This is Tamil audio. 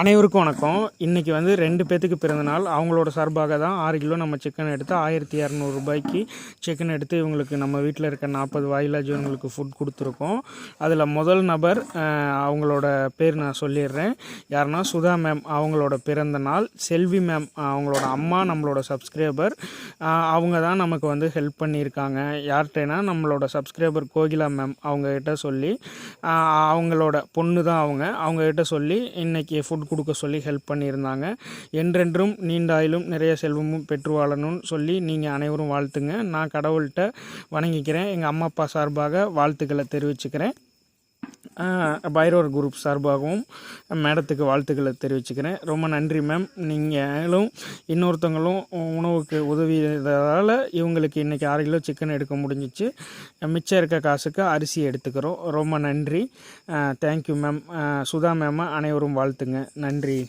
அனைவருக்கும் வணக்கம். இன்றைக்கி வந்து ரெண்டு பேத்துக்கு பிறந்தநாள் அவங்களோட சார்பாக தான் ஆறு கிலோ நம்ம சிக்கன் எடுத்து ஆயிரத்தி இரநூறுபாய்க்கு சிக்கன் எடுத்து இவங்களுக்கு நம்ம வீட்டில் இருக்க நாற்பது வாயிலா ஜீவன்களுக்கு ஃபுட் கொடுத்துருக்கோம். அதில் முதல் நபர் அவங்களோட பேர் நான் சொல்லிடுறேன். யாருன்னா சுதா மேம் அவங்களோட பிறந்த நாள். செல்வி மேம் அவங்களோட அம்மா நம்மளோட சப்ஸ்கிரைபர் அவங்க தான் நமக்கு வந்து ஹெல்ப் பண்ணியிருக்காங்க. யார்கிட்டனா நம்மளோட சப்ஸ்கிரைபர் கோகிலா மேம் அவங்கக்கிட்ட சொல்லி அவங்களோட பொண்ணு தான் அவங்க. அவங்கக்கிட்ட சொல்லி இன்றைக்கி ஃபுட் கொடுக்க சொல்லி ஹெல்ப் பண்ணியிருந்தாங்க. என்றென்றும் நீண்ட நிறைய செல்வமும் பெற்று வாழணும்னு சொல்லி நீங்கள் அனைவரும் வாழ்த்துங்க. நான் கடவுள்கிட்ட வணங்கிக்கிறேன். எங்கள் அம்மா அப்பா சார்பாக வாழ்த்துக்களை தெரிவிச்சுக்கிறேன். பைரோர் பைரவர் குரூப் சார்பாகவும் மேடத்துக்கு வாழ்த்துக்களை தெரிவிச்சுக்கிறேன். ரொம்ப நன்றி மேம் நீங்களும் இன்னொருத்தவங்களும் உணவுக்கு உதவியதால் இவங்களுக்கு இன்றைக்கி ஆறு கிலோ சிக்கன் எடுக்க முடிஞ்சிச்சு. மிச்சம் இருக்க காசுக்கு அரிசி எடுத்துக்கிறோம். ரொம்ப நன்றி. தேங்க்யூ மேம் சுதா மேம் அனைவரும் வாழ்த்துங்க. நன்றி.